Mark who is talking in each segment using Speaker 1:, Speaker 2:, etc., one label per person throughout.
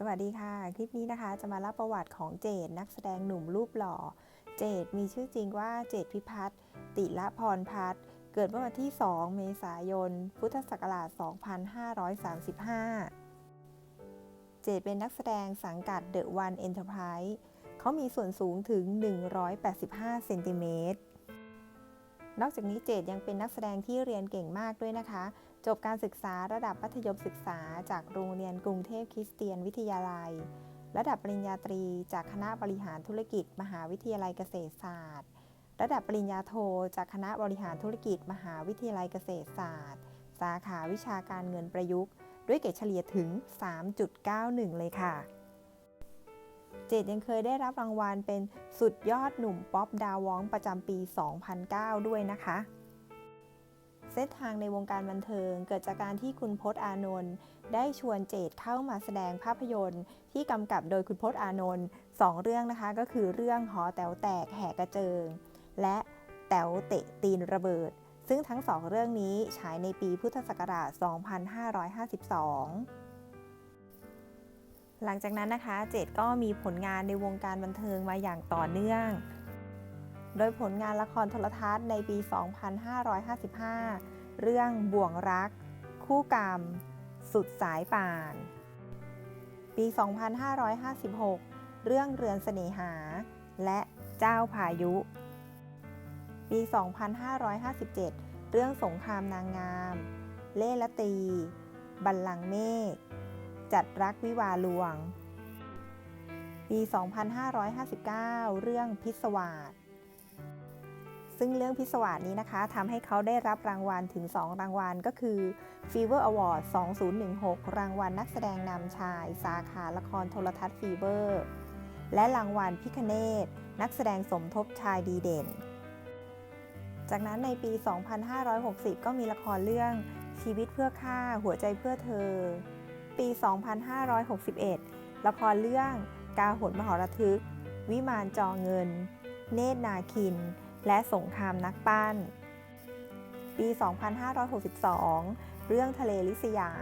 Speaker 1: สวัสดีค่ะ คลิปนี้นะคะจะมาเล่าประวัติของเจดนักแสดงหนุ่มรูปหล่อ เจดมีชื่อจริงว่าเจดพิพัฒน์ติละพรพัฒน์เกิดเมื่อวันที่ 2 เมษายน พุทธศักราช 2535 เจดเป็นนักแสดงสังกัด The One Enterprise เขามีส่วนสูงถึง 185 เซนติเมตร นอกจากนี้เจดยังเป็นนักแสดงที่เรียนเก่งมากด้วยนะคะ จบการศึกษาระดับมัธยมศึกษา จากโรงเรียนกรุงเทพคริสเตียนวิทยาลัย ระดับปริญญาตรี จากคณะบริหารธุรกิจ มหาวิทยาลัยเกษตรศาสตร์ ระดับปริญญาโท จากคณะบริหารธุรกิจ มหาวิทยาลัยเกษตรศาสตร์ สาขาวิชาการเงินประยุกต์ ด้วยเกรดเฉลี่ยถึง 3.91 เลยค่ะ เจดยังเคยได้รับรางวัลเป็นสุดยอดหนุ่มป๊อปดาวองประจำปี 2009 ด้วยนะคะ เส้นทางในวงการบันเทิงเกิดจากการที่คุณพจน์อานนท์ได้ชวนเจดเข้ามาแสดงภาพยนตร์ ที่กำกับโดยคุณพจน์อานนท์สองเรื่องนะคะ ก็คือเรื่องหอแต๋วแตกแหกกระเจิง และแต๋วเตะตีนระเบิด ซึ่งทั้งสองเรื่องนี้ฉายในปีพุทธศักราช 2552 หลังจากนั้นนะคะเจดก็มีผลงานในวงการบันเทิงมาอย่างต่อเนื่อง โดยผลงานละครโทรทัศน์ในปี 2555 เรื่องบ่วงรัก คู่กรรม สุดสายป่าน ปี 2556 เรื่องเรือนเสน่หา และเจ้าพายุ ปี 2557 เรื่องสงครามนางงาม เล่ละตี บัลลังก์เมฆ จัดรักวิวาลวง ปี 2559 เรื่องพิศวาสซึ่งเรื่องพิศวาสนี้นะคะทำให้เขาได้รับรางวัลถึง 2 รางวัลก็คือ Fever Award 2016 รางวัลนักแสดงนำชาย สาขาละครโทรทัศน์ฟีเบอร์และรางวัลพิคเนตนักแสดงสมทบชายดีเด่น จากนั้นในปี 2560 ก็มีละครเรื่องชีวิตเพื่อค่าหัวใจเพื่อเธอ ปี 2561 ละครเรื่องกาหนมหรทึก วิมานจอเงิน เนตรนาคิน และสงครามนักปั้น ปี 2562 เรื่องทะเลลิสยา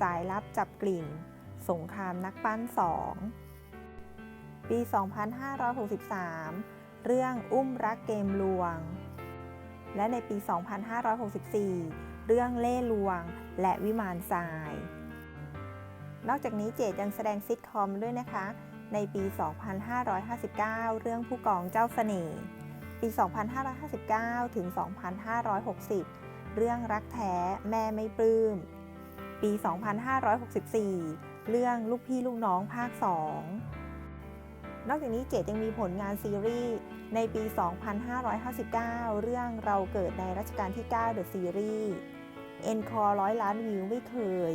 Speaker 1: สายลับจับกลิ่น สงครามนักปั้น2ปี 2563 เรื่องอุ้มรักเกมลวง และในปี 2564 เรื่องเล่ลวง และวิมานทราย นอกจากนี้เจดยังแสดงซิทคอมด้วยนะคะ ในปี 2559 เรื่องผู้กองเจ้าเสน่ห์ ปี 2559 ถึง 2560 เรื่องรักแท้แม่ไม่ปลื้ม ปี 2564 เรื่องลูกพี่ลูกน้องภาค 2 นอกจากนี้เจดยังมีผลงานซีรีส์ในปี 2559 เรื่องเราเกิดในรัชกาลที่ 9 The Series เอ็นคอร้อยล้านวิวไม่เคย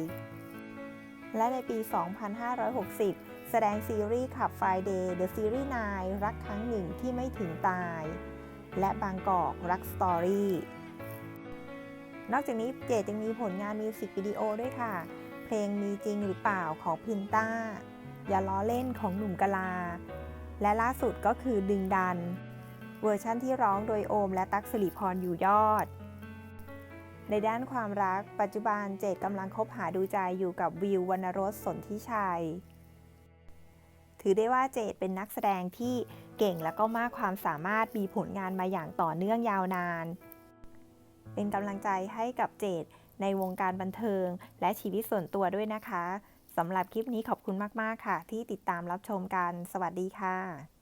Speaker 1: และในปี 2560 แสดงซีรีส์ขับ Friday The Series 9 รักครั้งหนึ่งที่ไม่ถึงตาย และบางกอกรักสตอรี่ นอกจากนี้เจดยังมีผลงานมิวสิกวิดีโอด้วยค่ะ เพลงมีจริงหรือเปล่าของพินต้า อย่าล้อเล่นของหนุ่มกะลา และล่าสุดก็คือดึงดัน เวอร์ชั่นที่ร้องโดยโอมและตั๊กสิริพรอยู่ยอด ในด้านความรัก ปัจจุบันเจดกำลังคบหาดูใจอยู่กับวิววรรณรสสนทิชัย ถือได้ว่าเจดเป็นนักแสดงที่เก่งและก็มากความสามารถมีผลงานมาอย่างต่อเนื่องยาวนาน เป็นกำลังใจให้กับเจดในวงการบันเทิง และชีวิตส่วนตัวด้วยนะคะสำหรับคลิปนี้ขอบคุณมาก ๆ ค่ะ ที่ติดตามรับชมกัน สวัสดีค่ะ